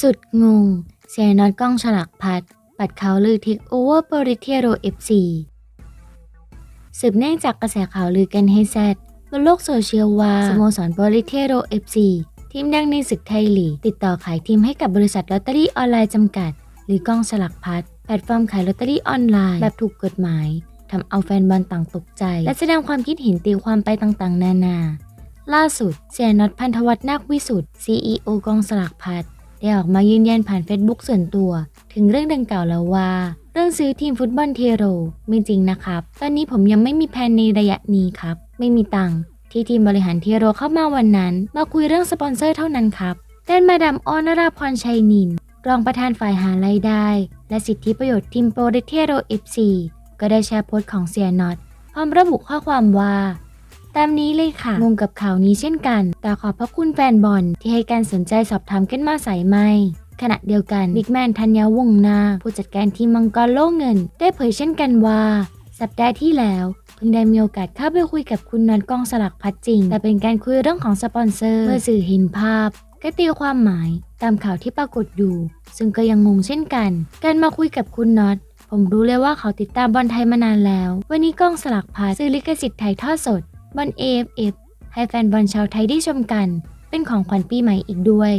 สุดงง เสียน็อตกล้องฉลากพัด ปัดเขาลือเทคโอเวอร์โปริเทโรเอฟซีสืบเนื่องจากกระแสข่าวลือกันให้แซดบนโลกโซเชียลว่า สโมสรโปริเทโรเอฟซีทีมดังในศึกไทยลีกติดต่อขายทีมให้กับบริษัทลอตเตอรี่ออนไลน์จำกัด หรือกล้องฉลากพัด แพลตฟอร์มขายลอตเตอรี่ออนไลน์แบบถูกกฎหมายทำเอาแฟนบอลต่างตกใจ และแสดงความคิดเห็นตีความไปต่างๆ นานา ล่าสุดเสียน็อตพันธวัฒน์นาควิสุทธ์ CEO กองสลากพัดได้ออกมายืนยันผ่านเฟซบุ๊กส่วนตัว ถึงเรื่องดังกล่าวแล้วว่า เรื่องซื้อทีมฟุตบอลเทโรไม่จริงนะครับ ตอนนี้ผมยังไม่มีแผนในระยะนี้ครับ ไม่มีตังค์ที่ทีมบริหารเทโรเข้ามาวันนั้น มาคุยเรื่องสปอนเซอร์เท่านั้นครับด้านมาดามออนราพรชัยนินรองประธานฝ่ายหารายได้ และสิทธิประโยชน์ทีมโปรเดเทโรเอฟซีก็ได้แชร์โพสต์ของเสียน็อตพร้อมระบุข้อความว่า ตามนี้เลยค่ะ งงกับข่าวนี้เช่นกัน แต่ขอบพระคุณแฟนบอลที่ให้การสนใจสอบถามกันมาใส่ไม่ขณะเดียวกันบิ๊กแมนธัญญาวงนา ผู้จัดการทีมมังกรโล่เงิน ได้เผยเช่นกันว่า สัปดาห์ที่แล้วเพิ่งได้มีโอกาสเข้าไปคุยกับคุณนันกล้องสลักพัดจริง แต่เป็นการคุยเรื่องของสปอนเซอร์เมื่อสื่อเห็นภาพก็ตีความหมายตามข่าวที่ปรากฏอยู่ ซึ่งก็ยังงงเช่นกัน การมาคุยกับคุณน็อตผมรู้เลยว่าเขาติดตามบอลไทยมานานแล้ว วันนี้กล้องสลักพัดซื้อลิขสิทธิ์ถ่ายทอดสด บอล AFF ให้แฟนบอลชาวไทยได้ชมกัน เป็นของขวัญปีใหม่อีกด้วย